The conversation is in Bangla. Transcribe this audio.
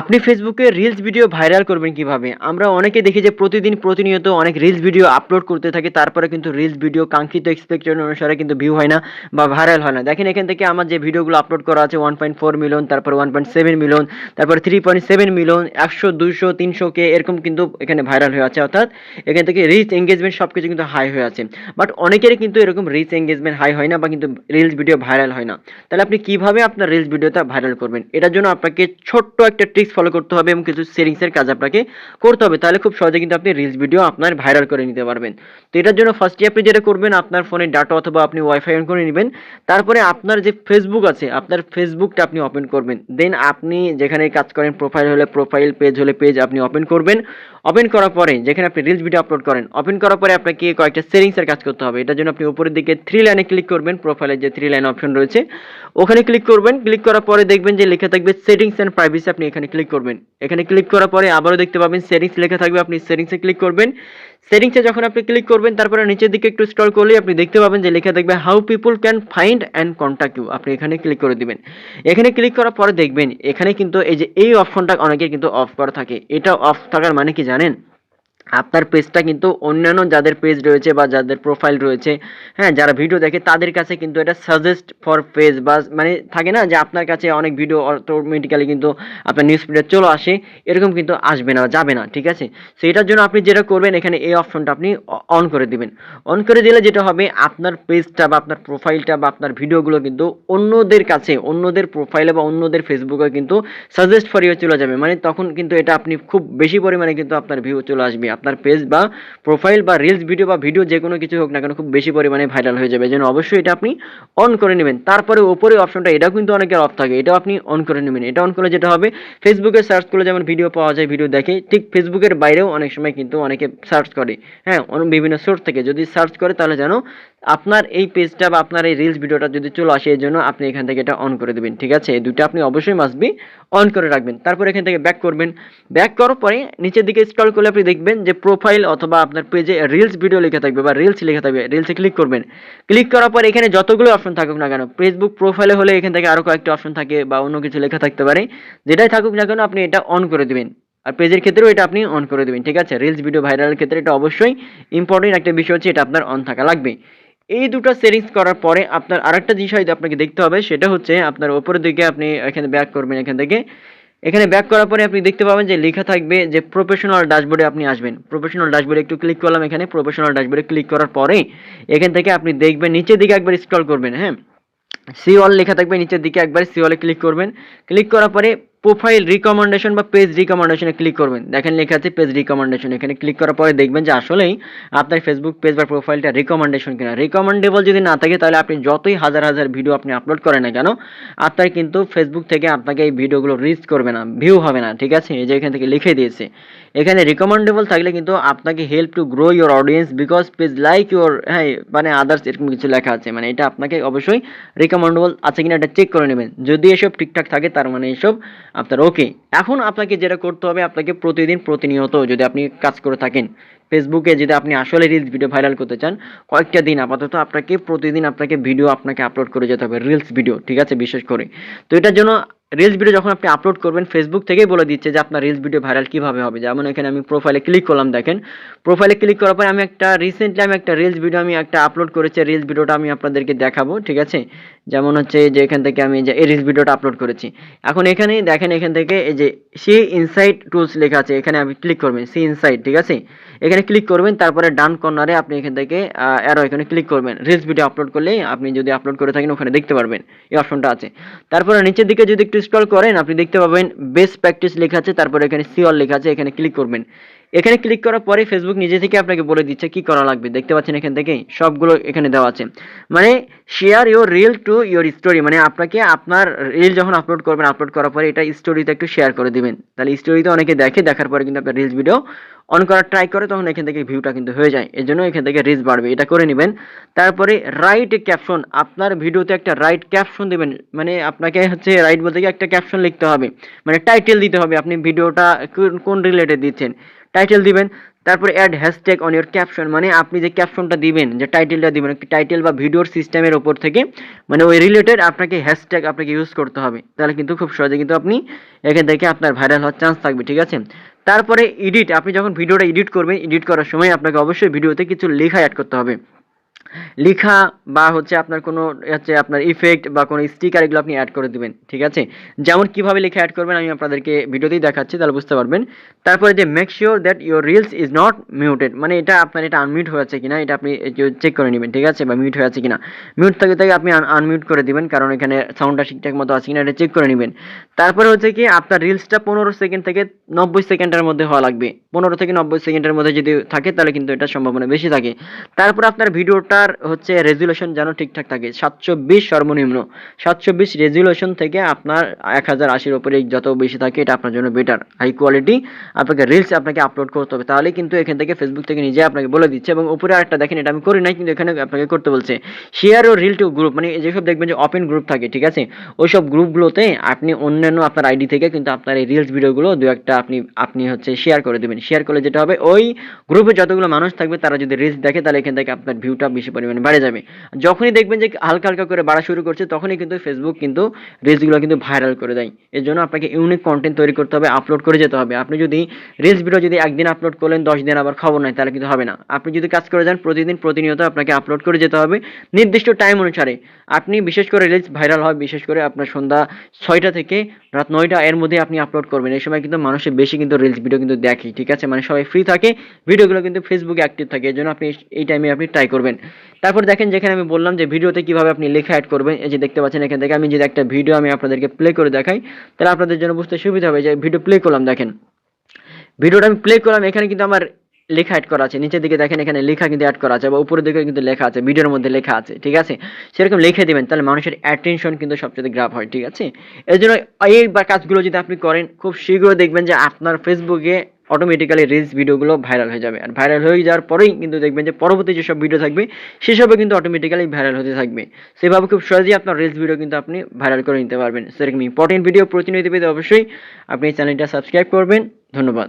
আপনি ফেসবুকে রিলস ভিডিও ভাইরাল করবেন কীভাবে? আমরা অনেকে দেখি যে প্রতিদিন প্রতিনিয়ত অনেক রিলস ভিডিও আপলোড করতে থাকে। তারপরে কিন্তু রিলস ভিডিও কাঙ্ক্ষিত এক্সপেকটেশন অনুসারে কিন্তু ভিউ হয় না বা ভাইরাল হয় না। দেখেন এখান থেকে আমার যে ভিডিওগুলো আপলোড করা আছে 1.4 মিলিয়ন, তারপর 1.7 মিলিয়ন, তারপর 3.7 মিলিয়ন, 100, 200, 300 কে এরকম কিন্তু এখানে ভাইরাল হয়ে আছে। অর্থাৎ এখান থেকে রিচ এঙ্গেজমেন্ট সব কিছু কিন্তু হাই হয়ে আছে। বাট অনেকেরই কিন্তু এরকম রিচ এঙ্গেজমেন্ট হাই হয় না বা কিন্তু রিলস ভিডিও ভাইরাল হয় না। তাহলে আপনি কীভাবে আপনার রিলস ভিডিওটা ভাইরাল করবেন? এটার জন্য আপনাকে ছোট্ট একটা ট্রিক্স ফলো করতে হবে এবং কিছু সেটিংস এর কাজ আপনাকে করতে হবে। তাহলে খুব সহজে কিন্তু আপনি রিলস ভিডিও আপনার ভাইরাল করে নিতে পারবেন। তো এটার জন্য ফার্স্টে আপনি যেটা করবেন আপনার ফোনে ডাটা অথবা আপনি ওয়াইফাই অন করে নিবেন। তারপরে আপনার যে ফেসবুক আছে, আপনার ফেসবুকটা আপনি ওপেন করবেন। দেন আপনি যেখানে কাজ করেন প্রোফাইল হলে প্রোফাইল, পেজ হলে পেজ আপনি ওপেন করবেন। ওপেন করার পরে যেখানে আপনি রিলস ভিডিও আপলোড করেন, ওপেন করার পরে আপনাকে কয়েকটা সেটিংস এর কাজ করতে হবে। এটার জন্য আপনি উপরের দিকে থ্রি লাইনে ক্লিক করবেন। প্রোফাইলের যে থ্রি লাইন অপশন রয়েছে, ওখানে ক্লিক করবেন। ক্লিক করার পরে দেখবেন যে লেখা থাকবে সেটিংস এন্ড প্রাইভেসি আপনি এখানে ক্লিক করবেন। এখানে ক্লিক করার পরে আবারও দেখতে পাবেন সেটিংস লেখা থাকবে। আপনি সেটিংসে ক্লিক করবেন। সেটিংসে যখন আপনি ক্লিক করবেন, তারপরে নিচের দিকে একটু স্ক্রল করলে আপনি দেখতে পাবেন যে লেখা থাকবে how people can find and contact you. আপনি এখানে ক্লিক করে দিবেন। এখানে ক্লিক করার পরে দেখবেন, এখানে কিন্তু এই যে, এই অপশনটা অনেকের কিন্তু অফ করা থাকে। এটা অফ থাকার মানে কি জানেন? আপনার পেজটা কিন্তু অন্যান্য যাদের পেজ রয়েছে বা যাদের প্রোফাইল রয়েছে, হ্যাঁ? যারা ভিডিও দেখে তাদের কাছে কিন্তু এটা সাজেস্ট ফর পেজ বা মানে থাকে না যে আপনার কাছে অনেক ভিডিও অটোমেটিক্যালি কিন্তু আপনার নিউজ ফিডে চলে আসে। এরকম কিন্তু আসবে না, যাবে না। ঠিক আছে? সো এটার জন্য আপনি যেটা করবেন এখানে এই অপশনটা আপনি অন করে দিবেন। অন করে দিলে যেটা হবে আপনার পেজটা বা আপনার প্রোফাইলটা বা আপনার ভিডিওগুলো কিন্তু অন্যদের কাছে, অন্যদের প্রোফাইলে বা অন্যদের ফেসবুকে কিন্তু সাজেস্ট ফর ইউ চলে যাবে। মানে তখন কিন্তু এটা আপনি খুব বেশি পরিমাণে কিন্তু আপনার ভিউ চলে আসবে। আপনার পেজ বা প্রোফাইল বা রিলস ভিডিও বা ভিডিও যেকোনো কিছু হোক না কেন খুব বেশি পরিমাণে ভাইরাল হয়ে যাবে। এজন্য অবশ্যই এটা আপনি অন করে নিবেন। তারপরে উপরে অপশনটা এটাও কিন্তু অনেকের অফ থাকে। এটাও আপনি অন করে নিবেন। এটা অন করলে যেটা হবে ফেসবুকে সার্চ করলে যেমন ভিডিও পাওয়া যায়, ভিডিও দেখে, ঠিক ফেসবুকের বাইরেও অনেক সময় কিন্তু অনেকে সার্চ করে। হ্যাঁ? বিভিন্ন সোর্স থেকে যদি সার্চ করে তাহলে যেন আপনার এই পেজটা বা আপনার এই রিলস ভিডিওটা যদি চলে আসে এই জন্য আপনি এখান থেকে এটা অন করে দিবেন। ঠিক আছে? এই ২ টা আপনি অবশ্যই মাস্ট বি অন করে রাখবেন। তারপর এখান থেকে ব্যাক করবেন। ব্যাক করার পরে নিচের দিকে স্ক্রল করলে আপনি দেখবেন যে প্রোফাইল অথবা আপনার পেজে রিলস ভিডিও লেখা থাকবে বা রিলস লেখা থাকবে। রিলসে ক্লিক করবেন। ক্লিক করার পর এখানে যতগুলো অপশন থাকুক না কেন, ফেসবুক প্রোফাইলে হলে এখান থেকে আরও কয়েকটা অপশন থাকে বা অন্য কিছু লেখা থাকতে পারে। যেটাই থাকুক না কেন আপনি এটা অন করে দিবেন। আর পেজের ক্ষেত্রেও এটা আপনি অন করে দিবেন। ঠিক আছে? রিলস ভিডিও ভাইরালের ক্ষেত্রে এটা অবশ্যই ইম্পোর্টেন্ট একটা বিষয় হচ্ছে এটা আপনার অন থাকা লাগবে। এই ২ টা সেটিংস করার পরে আপনার আরেকটা বিষয় আপনাকে দেখতে হবে সেটা হচ্ছে আপনার ওপরের দিকে আপনি এখানে ব্যাক করবেন এখান থেকে। এখানে ব্যাক করার পরে আপনি দেখতে পাবেন যে লেখা থাকবে যে প্রফেশনাল ড্যাশবোর্ডে আপনি আসবেন। প্রফেশনাল ড্যাশবোর্ডে একটু ক্লিক করলাম এখানে। প্রফেশনাল ড্যাশবোর্ডে ক্লিক করার পরে এখান থেকে আপনি দেখবেন নিচের দিকে একবার স্ক্রল করবেন, হ্যাঁ? সি লেখা থাকবে নিচের দিকে একবার সি ক্লিক করবেন। ক্লিক করার পরে প্রোফাইল রিকমেন্ডেশন বা পেজ রিকমেন্ডেশন ক্লিক করবেন। দেখেন লেখা আছে পেজ রিকমেন্ডেশন। এখানে ক্লিক করার পরে দেখবেন যে আসলেই আপনার ফেসবুক পেজ বা প্রোফাইলটা রিকমেন্ডেশন কিনা। রিকমেন্ডেবল যদি না থাকে তাহলে আপনি যতই হাজার, হাজার ভিডিও আপনি আপলোড করেন না কেন, আপনার কিন্তু ফেসবুক থেকে আপনাকে এই ভিডিওগুলো রিচ করবে না, ভিউ হবে না। ঠিক আছে? এই যে এখান থেকে লিখে দিয়েছে। এখানে রিকমেন্ডেবল থাকলে কিন্তু আপনাকে help to grow your audience because page like your হ্যাঁ, মানে আদার্স এরকম কিছু লেখা আছে। মানে এটা আপনাকে অবশ্যই রিকমেন্ডেবল আছে কিনা এটা চেক করে নেবেন। যদি এসব ঠিকঠাক থাকে তার মানে এসব আপনার ওকে। এখন আপনাকে যেটা করতে হবে আপনাকে প্রতিদিন প্রতিনিয়ত যদি আপনি কাজ করে থাকেন, ফেসবুকে যদি আপনি আসলে রিলস ভিডিও ভাইরাল করতে চান, কয়েকটা দিন আপাতত আপনাকে প্রতিদিন আপনাকে ভিডিও আপনাকে আপলোড করে যেতে হবে। রিলস ভিডিও, ঠিক আছে? বিশেষ করে। তো এটার জন্য রিলস ভিডিও যখন আপনি আপলোড করবেন ফেসবুক থেকেই বলে দিচ্ছে যে আপনার রিলস ভিডিও ভাইরাল কীভাবে হবে। যেমন এখানে আমি প্রোফাইলে ক্লিক করলাম দেখেন। প্রোফাইলে ক্লিক করার পরে আমি একটা রিসেন্টলি আমি একটা রিলস ভিডিও আমি একটা আপলোড করেছি। রিলস ভিডিওটা আমি আপনাদেরকে দেখাবো। ঠিক আছে? যেমন হচ্ছে যে এখান থেকে আমি যে এই রিলস ভিডিওটা আপলোড করেছি। এখন এখানে দেখেন এখান থেকে এই যে সি ইনসাইট টুলস লেখা আছে। এখানে আপনি ক্লিক করবেন। সি ইনসাইট, ঠিক আছে? এখানে ক্লিক করবেন তারপরে ডান কর্নারে আপনি এখান থেকে অ্যারো আইকনে ক্লিক করবেন। রিলস ভিডিও আপলোড করলে আপনি যদি আপলোড করে থাকেন ওখানে দেখতে পারবেন। এই অপশনটা আছে। তারপরে নিচের দিকে যদি একটু স্ক্রল করেন আপনি দেখতে পাবেন বেস্ট প্র্যাকটিস লেখা আছে। তারপরে এখানে সি অল লেখা আছে। এখানে ক্লিক করবেন। এখানে ক্লিক করার পরে ফেসবুক নিজে থেকে আপনাকে বলে দিচ্ছে কি করা লাগবে। দেখতে পাচ্ছেন এখান থেকে সবগুলো এখানে দেওয়া আছে। মানে share your reel to your story মানে আপনাকে আপনার রিল যখন আপলোড করবেন, আপলোড করার পরে এটা স্টোরিতে একটু শেয়ার করে দিবেন। তাহলে স্টোরিতে অনেকে দেখে, দেখার পরে কিন্তু আপনার রিলস ভিডিও অন করার ট্রাই করে, তখন এখান থেকে ভিউটা কিন্তু হয়ে যায়। এই জন্য এখান থেকে রিচ বাড়বে। এটা করে নেবেন তারপরে রাইট ক্যাপশন আপনার ভিডিওতে একটা রাইট ক্যাপশন দিবেন। মানে আপনাকে হচ্ছে রাইট বলতে গিয়ে একটা ক্যাপশন লিখতে হবে। মানে টাইটেল দিতে হবে আপনি ভিডিওটা কোন কোন রিলেটেড দিচ্ছেন। টাইটেল দিবেন। তারপরে add hashtag on your caption মানে আপনি যে ক্যাপশনটা দিবেন, যে টাইটেলটা দিবেন টাইটেল বা ভিডিওর সিস্টেমের ওপর থেকে মানে ওই রিলেটেড আপনাকে হ্যাশট্যাগ আপনাকে ইউজ করতে হবে তাহলে কিন্তু খুব সহজে কিন্তু আপনি এখান থেকে আপনার ভাইরাল হওয়ার চান্স থাকবে ঠিক আছে তারপরে এডিট আপনি যখন ভিডিওটা এডিট করবেন এডিট করার সময় আপনাকে অবশ্যই ভিডিওতে কিছু লেখা অ্যাড করতে হবে। লেখা বা হচ্ছে আপনার কোনো, হচ্ছে আপনার ইফেক্ট বা কোনো স্টিকার এগুলো আপনি অ্যাড করে দিবেন, ঠিক আছে? যেমন কীভাবে লেখা অ্যাড করবেন, আমি আপনাদেরকে ভিডিওতেই দেখাচ্ছি, তাহলে বুঝতে পারবেন। তারপরে যে make sure that your reels is not muted মানে এটা আপনার, এটা আনমিউট হয়েছে কিনা, এটা আপনি চেক করে নেবেন, ঠিক আছে? বা মিউট হয়ে আছে কিনা। মিউট থাকে থাকে আপনি আনমিউট করে দিবেন, কারণ এখানে সাউন্ডটা ঠিকঠাক মতো আছে কিনা, এটা চেক করে নেবেন। তারপরে হচ্ছে কি আপনার রিলসটা পনেরো সেকেন্ড থেকে নব্বই সেকেন্ডের মধ্যে হওয়া লাগবে। পনেরো থেকে নব্বই সেকেন্ডের মধ্যে যদি থাকে, তাহলে কিন্তু এটা সম্ভাবনা বেশি থাকে। তারপর আপনার ভিডিওটার হচ্ছে রেজুলেশন যেন ঠিকঠাক থাকে। সাতশো বিশ সর্বনিম্ন। সাতশো বিশ রেজুলেশন থেকে আপনার এক হাজার আশির উপরে যত বেশি থাকে, এটা আপনার জন্য বেটার হাই কোয়ালিটি আপনাকে রিলস আপনাকে আপলোড করতে হবে। তাহলে কিন্তু এখান থেকে ফেসবুক থেকে নিজে আপনাকে বলে দিচ্ছে এবং উপরে আরেকটা দেখেন, এটা আমি করি নাই, কিন্তু এখানে আপনাকে করতে বলছে। শেয়ার ও রিল টু গ্রুপ মানে যেসব দেখবেন যে ওপেন গ্রুপ থাকে, ঠিক আছে? ওইসব গ্রুপগুলোতে আপনি অন্যান্য আপনার আইডি থেকে কিন্তু আপনার এই রিলস ভিডিওগুলো দু একটা আপনি আপনি হচ্ছে শেয়ার করে দেবেন। শেয়ার করলে যেটা হবে, ওই গ্রুপে যতগুলো মানুষ থাকবে, তারা যদি রিলস দেখে, তাহলে এখান থেকে আপনার ভিউটা বেশি পরিমাণে বেড়ে যাবে। যখনই দেখবেন যে হালকা হালকা করে বাড়া শুরু করছে, তখনই কিন্তু ফেসবুক কিন্তু রিলসগুলো কিন্তু ভাইরাল করে দেয়। এর জন্য আপনাকে ইউনিক কন্টেন্ট তৈরি করতে হবে আপলোড করে যেতে হবে। আপনি যদি রিলস ভিডিও যদি একদিন আপলোড করলেন, দশ দিন আবার খবর নাই, তাহলে কিন্তু হবে না। আপনি যদি কাজ করে যান, প্রতিদিন প্রতিনিয়ত আপনাকে আপলোড করে যেতে হবে। নির্দিষ্ট টাইম অনুসারে। আপনি বিশেষ করে রিলস ভাইরাল হয়, বিশেষ করে আপনার সন্ধ্যা ছয়টা থেকে রাত নয়টা, এর মধ্যে আপনি আপলোড করবেন। এই সময় কিন্তু মানুষের বেশি কিন্তু রিলস ভিডিও কিন্তু দেখে, ঠিক আছে? মানে সবাই ফ্রি থাকে ভিডিওগুলো কিন্তু ফেসবুকে অ্যাক্টিভ থাকে এই জন্য আপনি এই টাইমে আপনি ট্রাই করবেন। তারপর দেখেন, যেখানে আমি বললাম যে ভিডিওতে কীভাবে আপনি লেখা অ্যাড করবেন, এই যে দেখতে পাচ্ছেন এখান থেকে আমি যদি একটা ভিডিও আমি আপনাদেরকে প্লে করে দেখাই, তাহলে আপনাদের জন্য বুঝতে সুবিধা হবে যে ভিডিও প্লে করলাম, দেখেন। ভিডিওটা আমি প্লে করলাম, এখানে কিন্তু আমার লেখা অ্যাড করা আছে। নিচের দিকে দেখেন এখানে লেখা কিন্তু অ্যাড করা আছে বা উপরের দিকে কিন্তু লেখা আছে, ভিডিওর মধ্যে লেখা আছে, ঠিক আছে? সেরকম লিখে দিবেন, তাহলে মানুষের অ্যাটেনশন কিন্তু সবচেয়ে গ্রাফ হয়, ঠিক আছে? এর জন্য এই কাজগুলো যদি আপনি করেন, খুব শীঘ্র দেখবেন যে আপনার ফেসবুকে অটোমেটিক্যালি রিলস ভিডিওগুলো ভাইরাল হয়ে যাবে। আর ভাইরাল হয়ে যাওয়ার পরেই কিন্তু দেখবেন যে পরবর্তী যেসব ভিডিও থাকবে, সেসবও কিন্তু অটোমেটিক্যালি ভাইরাল হতে থাকবে। সেভাবে খুব সহজেই আপনার রিলস ভিডিও কিন্তু আপনি ভাইরাল করে নিতে পারবেন। সেরকম ইম্পর্টেন্ট ভিডিও প্রতিনিধি পেতে অবশ্যই আপনি এই চ্যানেলটা সাবস্ক্রাইব করবেন। ধন্যবাদ।